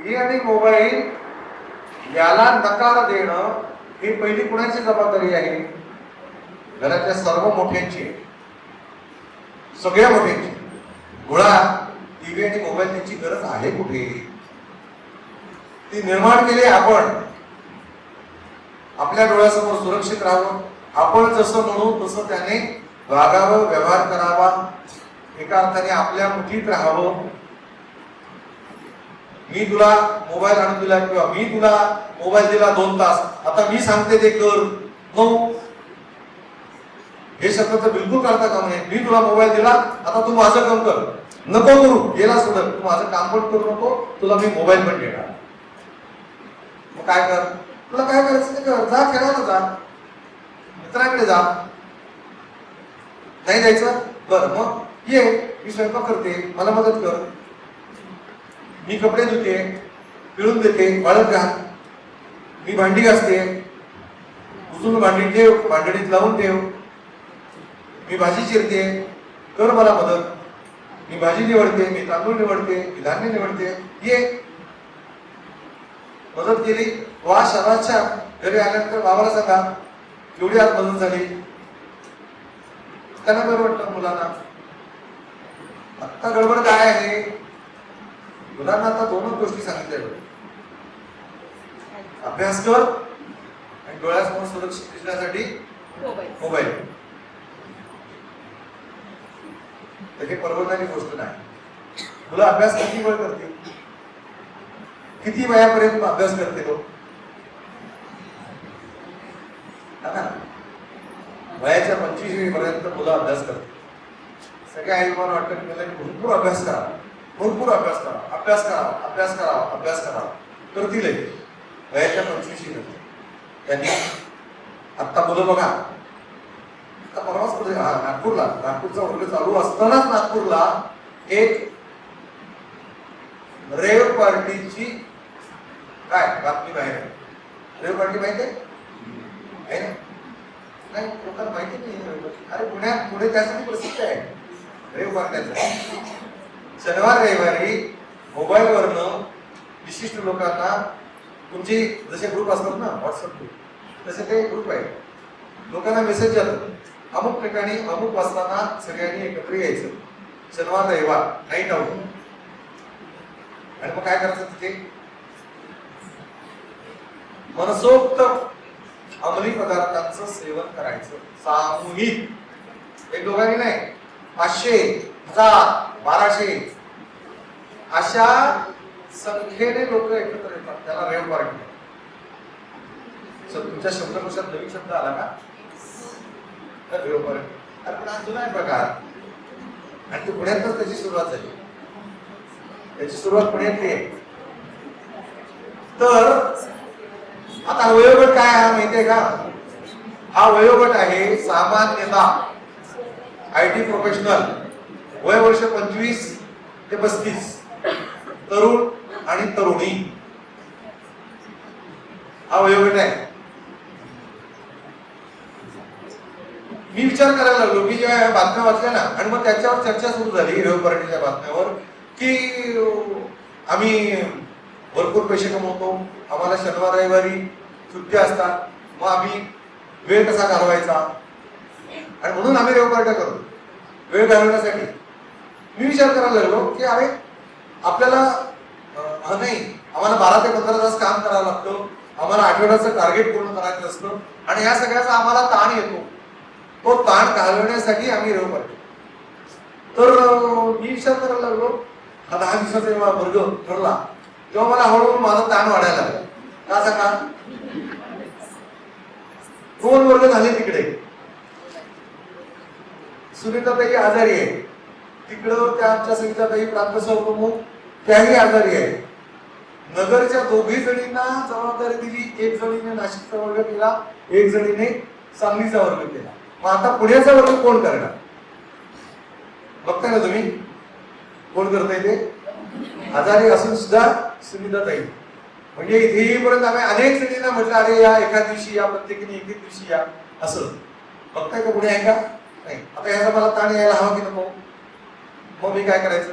TV आणि mobile याला नकार देणं ही पहिली कुणाची जबाबदारी आहे? घरातल्या सर्व मोठ्यांची. सगळ्या मोठ्यांची. मुळात टीव्ही आणि मोबाईल त्यांची गरज आहे कुठे? ती निर्माण केली आपण. आपल्या डोळ्यासमोर सुरक्षित राहावं. आपण जसं म्हणू तसं त्याने वागावं व्यवहार करावा. एका अर्थाने आपल्या मुठीत राहावं. मी तुला मोबाईल आणून दिला किंवा मी तुला मोबाईल दिला दोन तास. आता मी सांगते ते कर. नो हे शब्द तर बिलकुल करता का नाही मी तुला मोबाईल दिला आता तू माझं काम कर. नको करू. गेला सुद्धा तू माझं काम पण करू नको. तुला मी मोबाईल पण देणार. मग काय कर? तुला काय करायचं ते कर. जा खेळायला जा. मित्रांकडे जा. नाही जायचं? बरं मग ये. मी स्वयंपाक करते. मला मदत कर. मी कपडे धुते पिळून देते वाळत घाल मी भांडी घासते उजून भांडी ठेव भांडणीत लावून ठेव. मी भाजी चिरते कर मला मदत. मी भाजी निवडते मी तांदूळ निवडते मी धान्य निवडते. ये. मदत केली. वा शबाच्या घरी आल्यानंतर बाबाला सांगा केवढी आज मदत झाली. त्यांना बरं वाटतं मुलांना. आत्ता गडबड काय आहे? मुलांना आता दोनच गोष्टी सांगितल्या. अभ्यास कर आणि डोळ्यासमोर सुरक्षित दिसण्यासाठी मोबाईल. तर हे परवडणारी गोष्ट नाही. मुलं अभ्यास किती वेळ करते? किती वयापर्यंत अभ्यास करते तो? वयाच्या पंचवीसपर्यंत मुलं अभ्यास करते सगळ्या आई बाबांना वाटतं की मला भरपूर अभ्यास करा. भरपूर अभ्यास करा अभ्यास करावा अभ्यास करावा अभ्यास करावा करतील हे. वयाच्या पंचवीशी नंतर. त्यांनी आत्ता मुलं बघा. आता परवाच मध्ये हा नागपूरला. नागपूरचा वर्ग चालू असतानाच नागपूरला एक रेव पार्टीची काय बातमी बाहेर आहे. रेव पार्टी माहिती आहे? ना? नाही लोकांना माहिती नाही अरे पुण्यात पुणे त्यासाठी प्रसिद्ध आहे. रेव पार्ट्याचं. शनिवार रविवारी मोबाईलवरनं विशिष्ट लोकांना तुमचे जसे ग्रुप असतात ना व्हॉट्सअप ग्रुप तसे ते ग्रुप आहे लोकांना मेसेज जातो अमुक ठिकाणी अमुक वाजताना सगळ्यांनी एकत्र यायचं. शनिवार रविवार नाईट आऊट आणि मग काय करायचं तिथे? मनसोक्त अंमली पदार्थांचं सेवन करायचं. सामूहिक. एक दोघांनी नाही. पाचशे हजार बाराशे. अशा संख्येने लोक एकत्र येतात. त्याला रेव पार्टी सर तुमच्या शब्दकोशात नवीन शब्द आला का? तर रेव पार्टी अरे पण हा जुना प्रकार. आणि तो पुण्यातच त्याची सुरुवात झाली. त्याची सुरुवात पुण्यातली आहे तर आता वयोगट काय आहे माहितीये का? हा वयोगट आहे सामान्यता आय टी प्रोफेशनल. वय वर्ष पंचवीस ते पस्तीस. तरुण आणि तरुणी. हा वयोगट आहे. मी विचार करायला लागलो की जेव्हा बातम्या वाचल्या ना आणि मग त्याच्यावर चर्चा सुरू झाली हिरव पार्टीच्या बातम्यावर की आम्ही भरपूर पैसे कमवतो आम्हाला शनिवार रविवारी सुट्ट्या असतात मग आम्ही वेळ कसा घालवायचा? आणि म्हणून आम्ही रेव पार्ट्या करतो वेळ घालवण्यासाठी. मी विचार करायला लागलो की अरे आपल्याला नाही आम्हाला बारा ते पंधरा तास काम करावं लागतं. आम्हाला आठवड्याचं टार्गेट पूर्ण करायचं असतं. आणि या सगळ्याचा आम्हाला ताण येतो. तो ताण घालवण्यासाठी आम्ही रेव पाहिजे तर मी विचार करायला लागलो हा दहा दिवसाचा जेव्हा वर्ग ठरला. तेव्हा मला हळूहळू माझा ताण वाढायला लागला. का सांगा दोन वर्ग झाले तिकडे. सुनीताताई आजारी आहे. तिकडं त्या आमच्या सुविधातही प्रांत स्वरूप प्रमुख त्याही आजारी आहे नगरच्या दोघी जणींना जबाबदारी दिली एक जणीने नाशिकचा वर्ग केला एक जणीने सांगलीचा वर्ग केला. मग आता पुण्याचा वर्ग कोण करणार? बघताय ना तुम्ही? कोण करताय ते? आजारी असून सुद्धा सुविधा ताई. म्हणजे इथे येईपर्यंत आम्ही अनेक जणींना म्हटलं अरे या एका दिवशी या प्रत्येकीने एक एक दिवशी या. असं. बघताय का पुणे आहे का? नाही. आता ह्याचा मला ताण यायला हवा की नको? मग मी काय करायचं?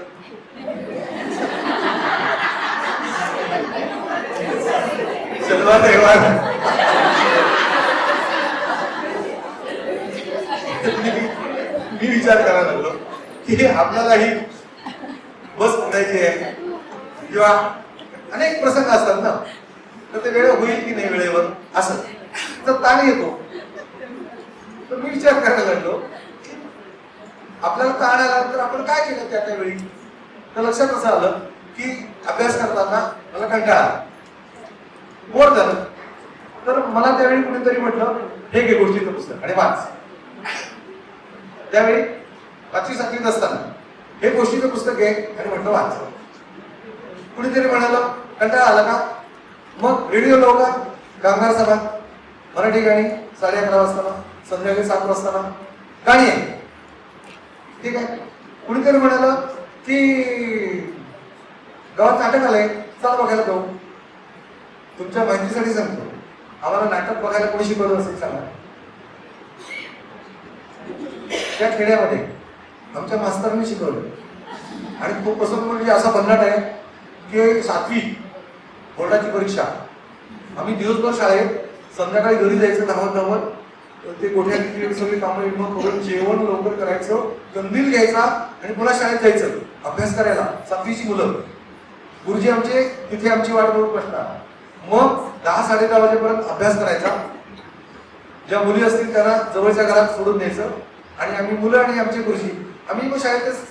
शनिवार रविवार. मी विचार करायला लागलो की आपल्यालाही बस पकडायची आहे किंवा अनेक प्रसंग असतात ना तर ते वेळ होईल की नाही वेळेवर? असं. तर ताण येतो. तर मी विचार करायला लागलो आपल्याला ताण आला तर आपण काय केलं त्या त्यावेळी तर लक्षात असं आलं की अभ्यास करताना मला कंटाळा आला. बोर झालं. तर मला त्यावेळी कुणीतरी म्हटलं हे घे गोष्टीचं पुस्तक आणि वाच. त्यावेळी पाचवी सातवीत असताना हे गोष्टीचं पुस्तक आहे आणि म्हटलं वाच. कुणीतरी म्हणालं कंटाळा आला का? मग रेडिओ लावू का कामगार सभा मराठी गाणी साडे अकरा वाजताना संध्याकाळी सात वाजताना गाणी आहे ठीक आहे. कुणीतरी म्हणालं की गावात नाटक आलंय चला बघायला जाऊ. तुमच्या माहितीसाठी सांगतो. आम्हाला नाटक बघायला कोणी शिकवलं असेल चला. त्या खेड्यामध्ये आमच्या मास्तरांनी शिकवलं. आणि तो प्रसंग म्हणजे असा भन्नाट आहे की सातवी बोर्डाची परीक्षा. आम्ही दिवसभर शाळेत संध्याकाळी घरी जायचं धावत धावत ते गोठ्यातली सगळी कामं इग्नोर करून जेवण लवकर करायचं कंदील घ्यायचा आणि पुन्हा शाळेत जायचं. अभ्यास करायला. सातवीची मुलं. गुरुजी आमचे तिथे आमची वाट बघून बसणार. मग दहा साडे दहा वाजेपर्यंत अभ्यास करायचा. ज्या मुली असतील त्यांना जवळच्या घरात सोडून द्यायचं. आणि आम्ही मुलं आणि आमचे गुरुजी आम्ही मग शाळेतच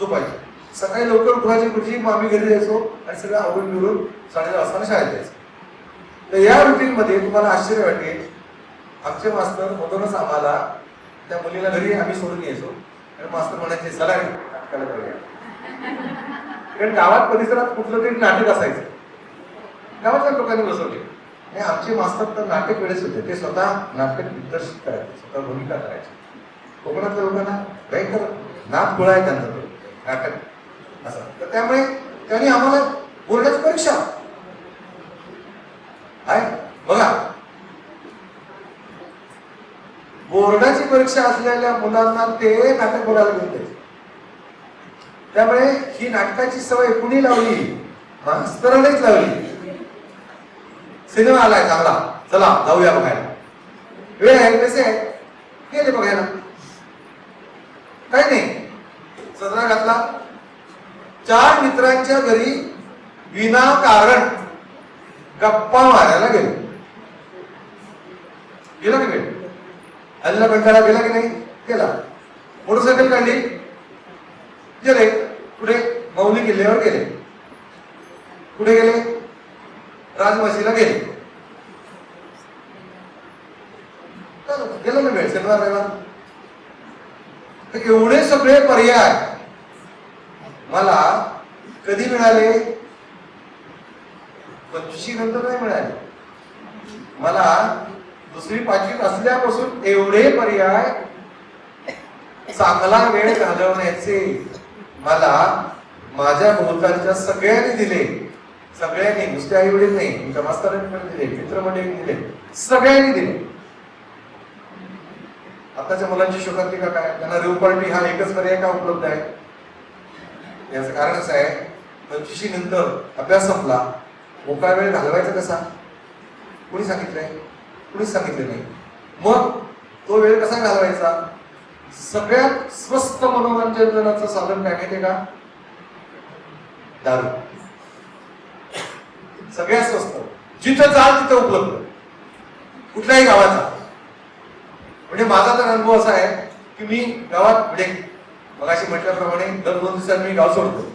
झोपायचो. सकाळी लवकर उठायचे गुरुजी मग आम्ही घरी जायचो आणि सगळं आवडून मिळून साडे वाजता शाळेत जायचो. तर या रुटीन मध्ये तुम्हाला आश्चर्य वाटेल आमचे मास्तर मधूनच आम्हाला त्या मुलीला घरी आम्ही सोडून यायचो. आणि मास्तर म्हणायचे चला रे, नाटकाला कारण गावात परिसरात कुठलं तरी नाटक असायचं. गावातल्या लोकांनी बसवले. आणि आमचे मास्तर तर नाटक वेळेस होते. ते स्वतः नाटक दिग्दर्शित करायचे स्वतः भूमिका करायचे. कोकणातल्या लोकांना काही तर नाथ गोळा आहे त्यांचा तो नाटक. असं. तर त्यामुळे त्यांनी आम्हाला बोर्डाची परीक्षा. आहे. बघा बोर्डाची परीक्षा असलेल्या मुलांना ते नाटक बोलायला घेऊन त्यामुळे ही नाटकाची सवय कुणी लावली? मास्तरानेच लावली. सिनेमा आलाय चांगला. चला जाऊया बघायला. वेळ आहे पैसे आहे गेले बघायला. काय नाही. सदरा घातला. चार मित्रांच्या घरी विनाकारण गप्पा मारायला गेलो. गेला की वेळ? हल्ला कंटाळा गेला की नाही? गेला. मोटरसायकल काढली. गेले. पुढे मौली किल्ल्यावर गेले. कुठे गेले. राजमाशीला गेले. गेलं ना वेळ. शनिवार रविवार एवढे सगळे पर्याय मला कधी मिळाले? पंचवीशी नंतर नाही मिळाले. मला दुसरी पाचवीत असल्यापासून एवढे पर्याय चांगला वेळ घालवण्याचे मला माझ्या भोवतालच्या सगळ्यांनी दिले. सगळ्यांनी नुसते आई वडील नाही तुमच्या मास्तरांनी पण दिले मित्रमंडळींनी दिले सगळ्यांनी दिले. आताच्या मुलांची शोकांतिका काय? त्यांना रिव्ह पार्टी हा एकच पर्याय का उपलब्ध आहे? याचं कारण असं आहे पंचवीशी नंतर अभ्यास संपला मोकळा वेळ घालवायचा कसा? कुणी सांगितलंय? कुणीच सांगितलं नाही. मग तो वेळ कसा घालवायचा? सगळ्यात स्वस्त मनोरंजनाचं साधन काय माहितीये का? दारू. सगळ्यात स्वस्त. जिथं जाल तिथं उपलब्ध. कुठल्याही गावाचा म्हणजे माझा तर अनुभव असा आहे की मी गावात म्हणजे मगाशी म्हटल्याप्रमाणे दर दोन दिवसांनी मी गाव सोडतो.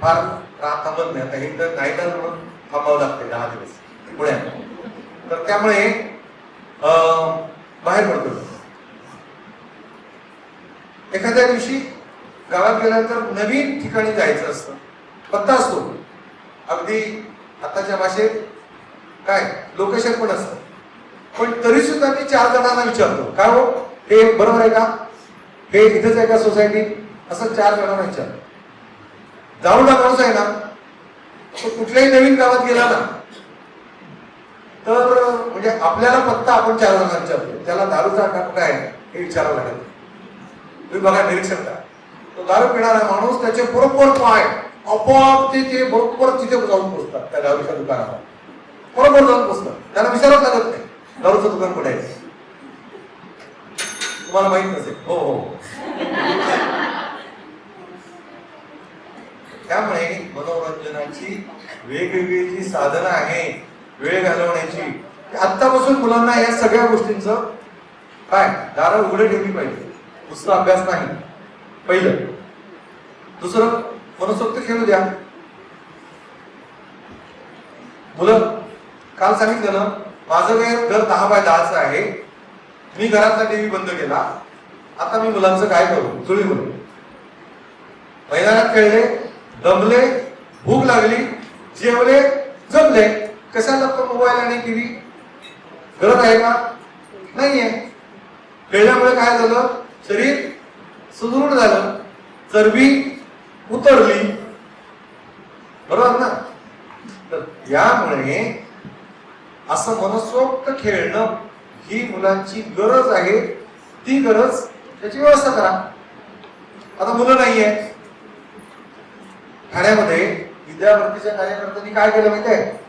फार रात थांबत नाही. आता हे तर नाही तर म्हणून थांबावं लागते दहा दिवस. पुण्यात. तर त्यामुळे बाहेर पडतो. एखाद्या दिवशी गावात गेल्यानंतर नवीन ठिकाणी जायचं असतं. पत्ता असतो. अगदी आताच्या भाषेत काय? लोकेशन पण असतं. पण तरी सुद्धा मी चार जणांना विचारतो. काय हो? हे बरोबर आहे का? हे इथेच आहे का सोसायटी? असं चार जणांना विचारतो. दारूला माणूस आहे ना तो कुठल्याही नवीन गावात गेला ना तर म्हणजे आपल्याला पत्ता आपण चार जणांना विचारतो त्याला दारूचा अड्डा कुठे आहे हे विचारावं लागेल. तुम्ही बघा निरीक्षण करा. तो दारू पिणारा माणूस त्याचे बरोबर पाय आपोआप ते ते बरोबर तिथे जाऊन पोचतात त्या दारूच्या दुकानावर. बरोबर जाऊन पोचतात. त्याला विचारावं लागत नाही. दारूचं दुकान कुठे आहे? तुम्हाला माहीत नसेल. हो हो. त्यामुळे मनोरंजनाची वेगवेगळी जी साधनं आहेत वेळ घालवण्याची. आत्तापासून मुलांना या सगळ्या गोष्टींचं काय दारं उघडे ठेवली पाहिजे. दुसरा अभ्यास नाही. पहिलं. दुसरं मनसोक्त खेळू द्या. मुलं काल सांगितलं ना माझं घर घर दहा बाय दहाचं आहे. मी घरातला टीव्ही बंद केला. आता मी मुलांचं काय करू? जुळी म्हणून मैदानात खेळले दमले भूक लागली जेवले जमले. कशाला तो मोबाईल आणि टीव्ही गरज आहे का? नाहीये. खेळल्यामुळे काय झालं? शरीर सुदृढ झालं. चरबी उतरली. बरोबर ना? तर यामुळे असं मनसोक्त खेळणं ही मुलांची गरज आहे. ती गरज त्याची व्यवस्था करा. आता मुलं नाहीये. ठाण्यामध्ये विद्यार्थीच्या कार्यकर्त्यांनी काय केलं माहिती आहे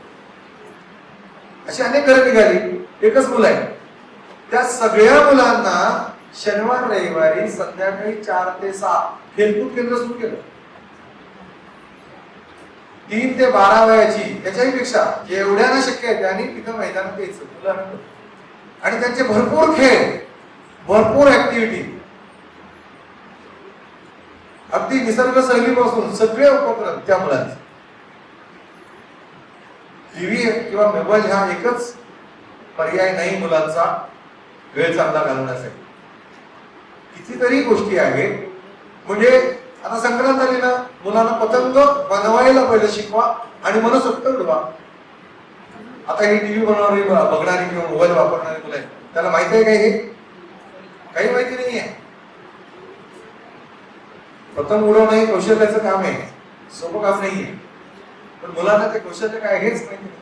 अशी अनेक घरं निघाली. एकच मुलं आहे त्या सगळ्या मुलांना शनिवार रविवारी संध्याकाळी चार ते सहा खेलकूद केंद्र सुरू केलं. तीन ते बारा वयाची त्याच्याही पेक्षा जेवढ्यांना शक्य आहे त्यांनी तिथं मैदानात यायचं. मुलांना आणि त्यांचे भरपूर खेळ भरपूर ऍक्टिव्हिटी अगदी निसर्ग सहलीपासून सगळे उपक्रम त्या मुलांचे. टीव्ही किंवा मोबाईल हा एकच पर्याय नाही मुलांचा वेळ चांगला घालवण्यासाठी. कितीतरी गोष्टी आहेत. म्हणजे आता संक्रांत आली ना मुलांना पतंग बनवायला पहिलं शिकवा आणि मनसोक्त उडवा आता ही टीव्ही बनवणारी बघणारी किंवा मोबाईल वापरणारी मुलं आहेत. त्याला माहिती आहे काय हे? काही माहिती नाही आहे पतंग उडवणं हे कौशल्याचं काम आहे. सोपं काम आहे पण मुलांना ते कौशल्य काय हेच माहिती नाही.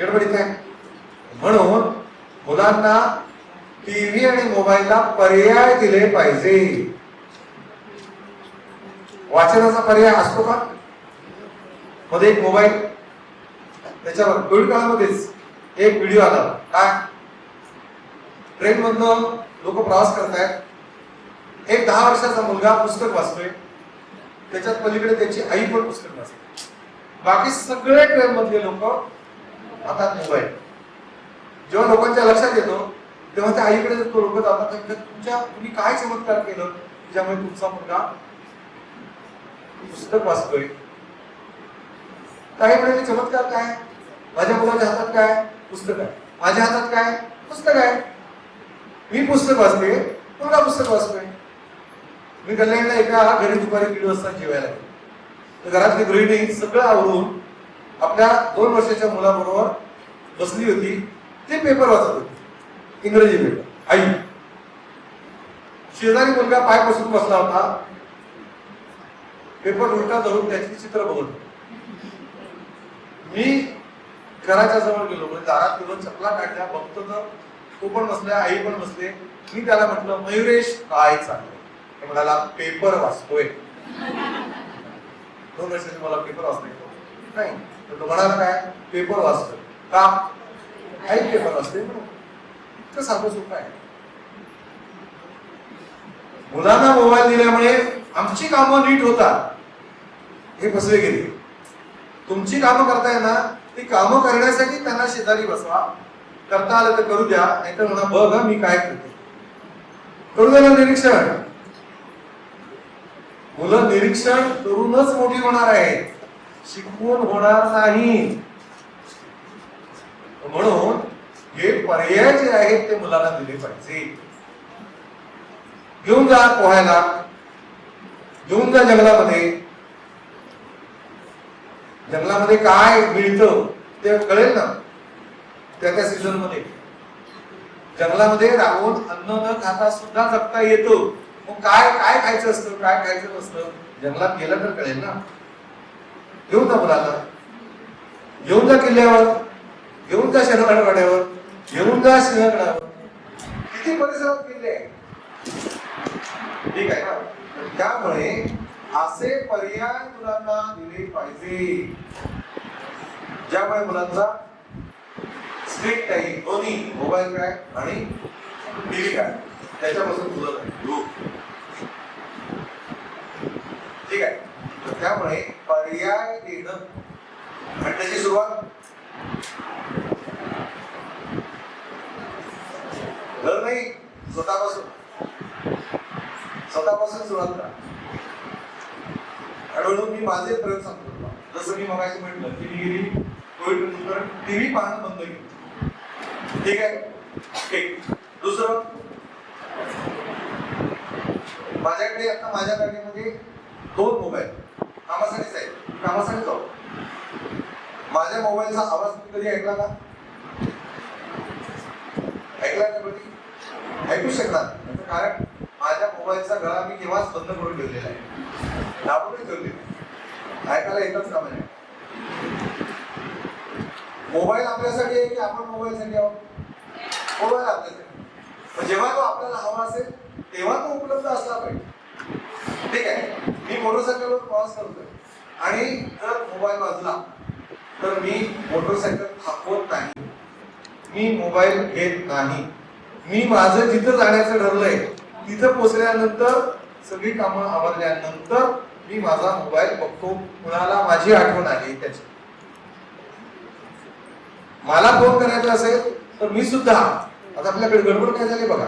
गडबडीत आहे. म्हणून मुलांना टीव्ही आणि मोबाईलला पर्याय दिले पाहिजे. वाचनाचा पर्याय असतो का? मध्ये एक मोबाईल. त्याच्यावर कोविड काळामध्येच एक व्हिडिओ आला. काय? ट्रेन मधनं लोक प्रवास करतायत. एक दहा वर्षाचा मुलगा पुस्तक वाचतोय. त्याच्यात पलीकडे त्याची आई पण पुस्तक वाचते. बाकी सगळे ट्रेन मधले लोक आता मोबाईल जेव्हा लोकांच्या लक्षात येतो तेव्हा त्या आईकडे तो लोक जातात तुमच्या तुम्ही काय चमत्कार केलं? की ज्यामुळे तुमचा मुलगा पुस्तक वाचतोय. काही म्हणाले चमत्कार काय? माझ्या मुलाच्या हातात काय? पुस्तक आहे. माझ्या हातात काय? पुस्तक आहे. मी पुस्तक वाचते मुलगा पुस्तक वाचतोय. मी कल्याणला एका घरी दुपारी दीड वाजता जेवायला घरातली गृहिणी सगळं आवरून आपल्या दोन वर्षाच्या मुलाबरोबर बसली होती. ते पेपर वाचत होती. इंग्रजी पेपर आई. शेजारी मुलगा पाय बसून बसला होता. पेपर उलटा धरून त्याची चित्र बघत मी घराच्या जवळ गेलो. म्हणजे दारात गेलो चपला काढल्या बघतो तर तो पण बसल्या आई पण बसले. मी त्याला म्हटलं मयुरेश काय चाललंय? म्हणाला पेपर वाचतोय. दोन वर्षाचे मला पेपर वाचले नाही तर तो म्हणाला काय? पेपर वाचतो. का? काही पेपर वाचते इतकं साधं सोपं आहे. मुलांना मोबाईल दिल्यामुळे आमची कामं नीट होतात. हे फसवे गेले. तुमची कामं करताय ना ती कामं करण्यासाठी त्यांना शेजारी बसवा. करता आलं तर करू द्या. नाहीतर म्हणा बघ मी काय करते करू द्या ना निरीक्षण. मुलं निरीक्षण करूनच मोठी होणार आहेत. शिकवून होणार नाही. म्हणून हे पर्याय जे आहेत ते मुलांना दिले पाहिजे. घेऊन जा पोहायला. घेऊन जा जंगलामध्ये. जंगलामध्ये काय मिळतं ते कळेल ना. त्या त्या सीझनमध्ये. जंगलामध्ये राहून अन्न न खाता सुद्धा जगता येतो. मग काय काय खायचं असतं? काय खायचं नसतं? जंगलात गेलं तर कळेल ना. घेऊन जा मुलाला. घेऊन जा किल्ल्यावर. घेऊन जा शहरवाड्यावर घेऊन जा सिंहगडावर किती परिसरात किल्ले ठीक आहे ना? त्यामुळे असे पर्याय मुलांना दिले पाहिजे. ज्यामुळे मुलांचा स्क्रीन टाईम दोन्ही मोबाईल काय आणि टीव्ही काय त्याच्यापासून मुलं दूर ठीक आहे. त्यामुळे पर्याय देणं आणि त्याची सुरुवात. घर नाही स्वतःपासून. स्वतःपासून सुरुवात करा. आणि म्हणून मी माझे प्रयोग सांगतो. जसं मी मगाशी म्हटलं की मी गेली कोविड नंतर टीव्ही पाहणं बंद केलं. ठीक आहे? ठीक दुसरं माझ्याकडे आता माझ्या गाडीमध्ये दोन मोबाईल कामासाठीच आहे. कामासाठी जाऊ. माझ्या मोबाईलचा आवाज तुम्ही कधी ऐकला का? ऐकला का कधी? ऐकू शकणार कारण माझ्या मोबाईलचा गळा मी केव्हाच बंद करून ठेवलेला आहे. दाबून ठेवलेला ऐकायला येतच का म्हणजे मोबाईल आपल्यासाठी आहे की आपण मोबाईलसाठी आहोत? मोबाईल आपल्यासाठी. जेव्हा तो आपल्याला हवा असेल तेव्हा तो उपलब्ध असला पाहिजे. ठीक आहे? मी मोटरसायकलवर प्रवास करतोय. आणि जर मोबाईल वाजला तर मी मोटरसायकल थांबवत नाही. मी मोबाईल घेत नाही. मी माझं जिथं जाण्याचं ठरलंय तिथं पोचल्यानंतर सगळी कामं आवरल्यानंतर मी माझा मोबाईल बघतो. कुणाला माझी आठवण आली त्याची. मला फोन करायचा असेल तर मी सुद्धा आता आपल्याकडे गडबड काय झाली बघा.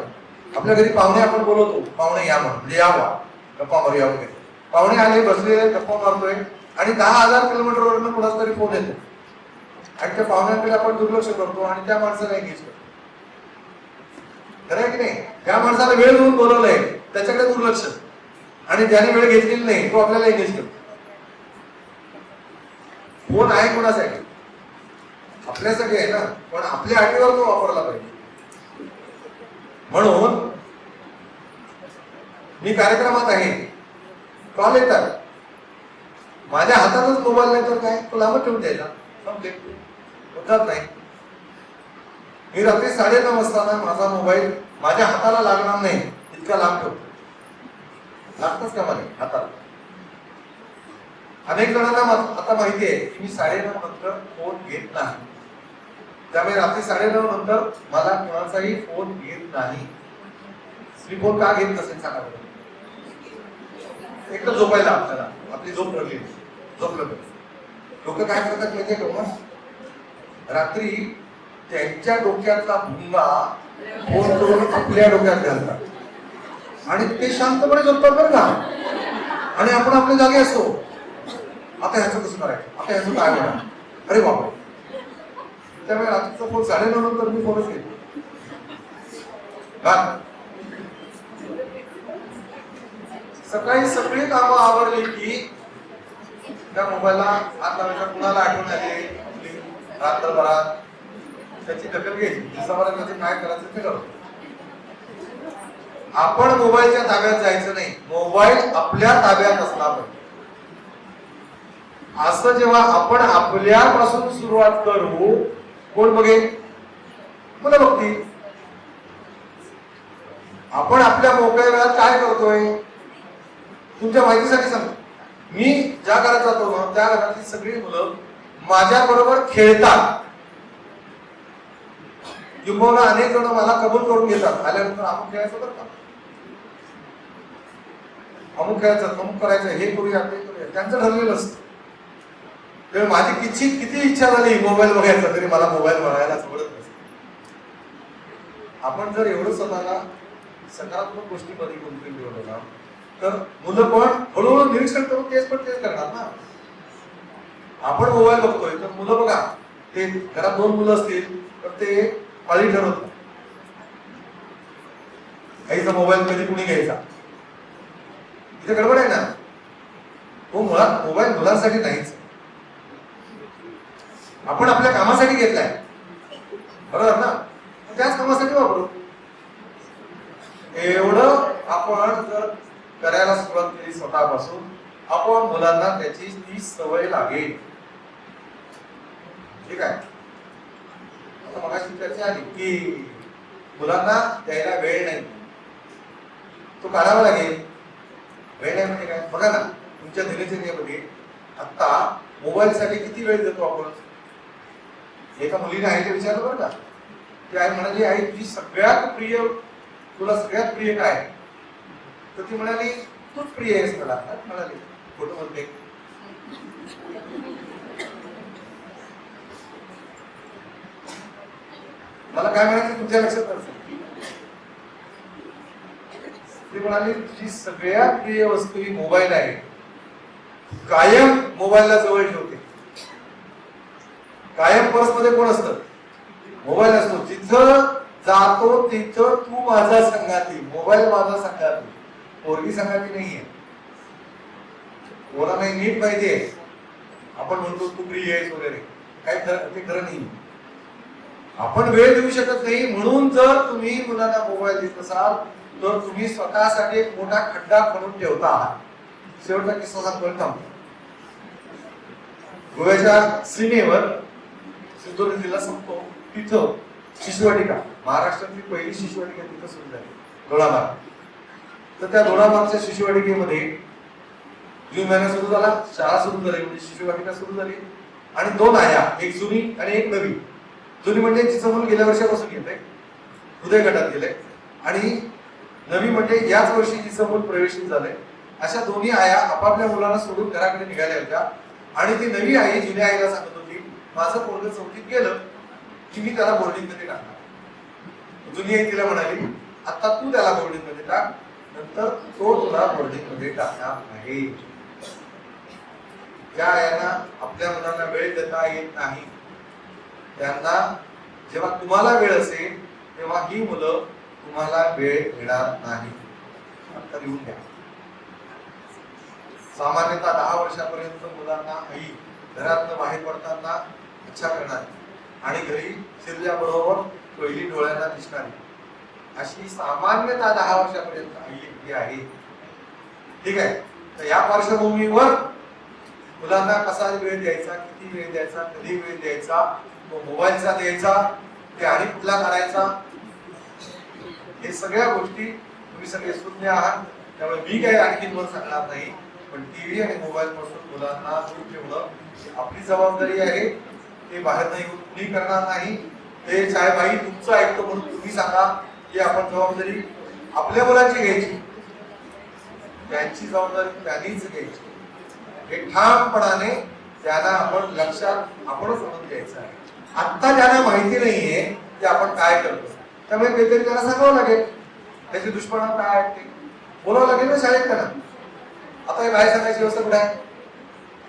आपल्या घरी पाहुणे आपण बोलवतो. पाहुणे या म्हणून म्हणजे यावा गप्पा मारूया वगैरे पाहुणे आले बसलेले गप्पा मारतोय. आणि दहा हजार किलोमीटर वरनं तरी फोन येतो. आणि त्या पाहुण्यांकडे आपण दुर्लक्ष करतो आणि त्या माणसाला एंगेज करतो खरं आहे की नाही? त्या माणसाला वेळ देऊन बोलवलंय त्याच्याकडे दुर्लक्ष. आणि ज्याने वेळ घेतलेली नाही तो आपल्याला एंगेज करतो फोन आहे कोणासाठी? आपल्यासाठी आहे ना. पण आपल्या अटीवर तो वापरला पाहिजे. म्हणून मी कार्यक्रमात आहे. कॉल येतात. माझ्या हातातच मोबाईल नाही तर काय? तो लांब ठेवून द्यायचा. होतात नाही. मी रात्री साडेनऊ असताना माझा मोबाईल माझ्या हाताला लागणार नाही. इतका लांब ठेवतो. लागतच का मला? हाताला. अनेक जणांना आता माहिती आहे की मी साडेनऊ नंतर फोन घेत नाही. त्यामुळे रात्री साडेनऊ नंतर मला कोणाचाही फोन घेत नाही. मी फोन का घेत नसेल सांगा एकदम एक तर झोपायला आपल्याला. आपली झोप ठरली झोपलं लोक काय करतात माहितीये का मग? रात्री त्यांच्या डोक्यातला भुंगा फोन करून आपल्या डोक्यात घालतात. आणि ते शांतपणे झोपतात बरं का. आणि आपण आपल्या जागे असतो. आता ह्याचं कसं करायचं? आता ह्याचं काय म्हणा अरे बाबा त्यामुळे रात्रीचा फोन साडेनऊ नंतर मी फोनच घेतो का सकाळी सगळी कामं आवडली की त्या मोबाईलला आता माझ्या कुणाला आठवण आली? रात्रभरात त्याची दखल घ्यायची. दिवसाभरात त्याचे काय करायचं ते करतो आपण मोबाईलच्या ताब्यात जायचं नाही. मोबाईल आपल्या ताब्यात असला पाहिजे असं जेव्हा आपण आपल्यापासून सुरुवात करू कोण बघेल मुलं बघतील. आपण आपल्या मोकळ्या वेळात काय करतोय? तुमच्या माहितीसाठी सांगतो. मी ज्या घरात जातो ना त्या घरातली सगळी मुलं माझ्या बरोबर खेळतात. किंबहुना अनेक जण मला कबूल करून घेतात. आल्यानंतर अमुक खेळायचं बरं का? अमुक खेळायचं अमुक करायचं हे करूया ते करूया. त्यांचं ठरलेलं असतं. तर माझी किती किती इच्छा झाली मोबाईल बघायचा तरी मला मोबाईल बघायला आवडत नसतं. आपण जर एवढं स्वतःला सकारात्मक गोष्टीमध्ये गुंतून ठेवलं ना तर मुलं पण हळूहळू निरीक्षण करून तेच पण तेच करणार ना. आपण मोबाईल बघतोय तर मुलं बघा. ते घरात दोन मुलं असतील तर ते पाळी ठरवत आईचा मोबाईल कधी कुणी घ्यायचा? इथे गडबड आहे ना. तो मुळात मोबाईल मुलांसाठी नाहीच. आपण आपल्या कामासाठी घेतलाय. बरोबर ना? त्याच कामासाठी वापरू. एवढं आपण जर करायला सुरुवात केली स्वतःपासून. आपण मुलांना त्याची ती सवय लागेल. ठीक आहे? आता मगाशी चर्चा आली की मुलांना द्यायला वेळ नाही. तो काढावा लागेल. वेळ नाही म्हणजे काय? बघा ना तुमच्या दिनचर्येमध्ये आता मोबाईलसाठी किती वेळ देतो आपण? एका मुलीने आईला विचारलं बरं का? ती आई म्हणाली आई तुझी सगळ्यात प्रिय तुला सगळ्यात प्रिय काय? तर ती म्हणाली तूच प्रिय आहेस मला. म्हणाली खोटं बोलते मला काय म्हणायचं तुमच्या लक्षात ती म्हणाली तुझी सगळ्यात प्रिय वस्तू ही मोबाईल आहे कायम मोबाईलला जवळ ठेवते. कायम पर्समध्ये कोण असतं? मोबाईल असतो. जिथं जातो तिथं तू माझा संघातील मोबाईल माझा संगाती पोरगी संगाती नाहीये. कोणा नाही नीट पाहिजे. आपण म्हणतो तू प्रिय आहेस वगैरे. काय खरं ते खरं नाही आपण वेळ देऊ शकत नाही. म्हणून जर तुम्ही मुलांना मोबाईल देत असाल तर तुम्ही स्वतःसाठी एक मोठा खड्डा खणून ठेवता. शेवटचा किस्सा सांगतो थांबतो गोव्याच्या सीमेवर सिंधुदुर्ग जिल्हा संपतो. तिथं शिशुवाटिका महाराष्ट्रातली पहिली शिशुवाटिका तिथं सुरू झाली. दोडामार्ग तर त्या दोडामार्गच्या शिशुवाटिकेमध्ये जून महिना सुरू झाला शाळा सुरू झाली म्हणजे शिशुवाटिका सुरू झाली. आणि दोन आया एक जुनी आणि एक नवी. जुनी म्हणजे जिचं मूल गेल्या वर्षापासून घेत आहे. हृदय गटात गेलंय आणि नवी म्हणजे याच वर्षी जिचं मूल प्रवेशित झालंय अशा दोन्ही आया आपापल्या मुलांना सोडून घराकडे निघाल्या होत्या. आणि ती नवी आई जुन्या आईला सांगत होती माझं पोरग चौथीत गेलं की मी त्याला बोर्डिंगमध्ये टाकणार. जुनी आई तिला म्हणाली आता तू त्याला बोर्डिंगमध्ये टाक नंतर तो तुला प्रोजेक्टमध्ये टाकणार नाही. त्या आयांना आपल्या मुलांना वेळ देता येत नाही. त्यांना जेव्हा तुम्हाला वेळ असेल तेव्हा ही मुलं तुम्हाला वेळ देणार नाही. आता येऊन घ्या सामान्यतः दहा वर्षापर्यंत मुलांना आई घरातनं बाहेर पडताना इच्छा करणार आणि घरी शिरल्याबरोबर पहिली डोळ्यांना दिसणारी अशी सामान्यतः दहा वर्षापर्यंत आलेली आहे. ठीक आहे? तर या पार्श्वभूमीवर मुलांना कसा वेळ द्यायचा किती वेळ द्यायचा कधी वेळ द्यायचा तो मोबाईलचा द्यायचा ते आणि कुठला करायचा हे सगळ्या गोष्टी तुम्ही सगळे सुज्ञ आहात. त्यामुळे मी काही आणखी वर सांगणार नाही पण टीव्ही आणि मोबाईल पासून मुलांना दूर ठेवणं आपली जबाबदारी आहे. ते बाहेर नाही येऊन कुणी करणार नाही. ते चाहे बाई तुमचं ऐकतो म्हणून तुम्ही सांगा. की आपण जबाबदारी आपल्या मुलाची घ्यायची. त्यांची जबाबदारी त्यांनीच घ्यायची. हे ठामपणाने त्याला आपण लक्षात आपणच म्हणून घ्यायचं आहे. आत्ता ज्यांना माहिती नाहीये ते आपण काय करतो? त्यामुळे काहीतरी त्याला सांगावं लागेल. त्याचे दुष्परिणाम काय आहेत ते? बोलावं लागेल ना शाळेत त्यांना. आता हे बाहेर सांगायची व्यवस्था कुठे आहे?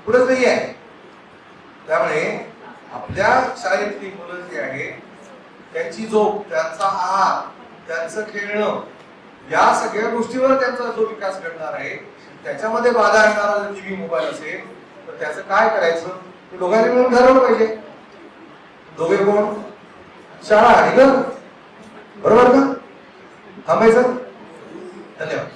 कुठेच नाही आहे. त्यामुळे आपल्या शाळेतली मुलं जी आहे त्यांची झोप त्यांचा आहार त्यांचं खेळणं या सगळ्या गोष्टीवर त्यांचा जो विकास घडणार आहे त्याच्यामध्ये बाधा येणारा जर टीव्ही मोबाईल असेल तर त्याचं काय करायचं? ते दोघांनी मिळून ठरवलं पाहिजे. दोघे कोण? शाळा आहे ना बरोबर का थांबायचं? धन्यवाद.